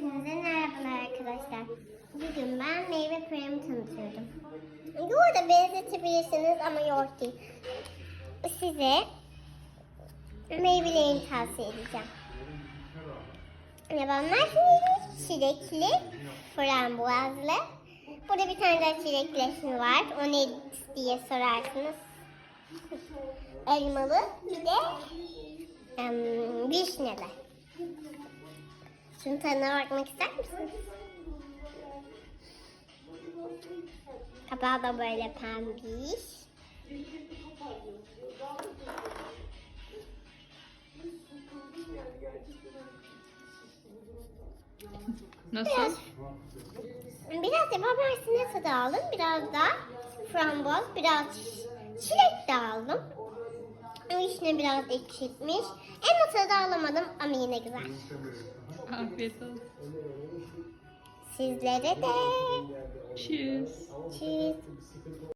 Hepinize merhabalar arkadaşlar. Bugün ben meyve kremi tanıtıyorum. Yoğurda benzetebilirsiniz ama yoğurt değil. Size meyvelerini tavsiye edeceğim. Yabanlar çilekli, frambuazlı. Burada bir tane daha çilekli var. O ne diye sorarsınız. Elmalı bir de em, vişneli. Şunun tadına bakmak ister misiniz? Kapağı da böyle pembiş. Nasıl? Biraz, biraz yaban mersini tadı aldım. Biraz da frambuaz, biraz çilek de aldım. Vişne biraz ekşitmiş. En tadı alamadım ama yine güzel. Afiyet olsun. Sizlere de. Cheers. Cheers.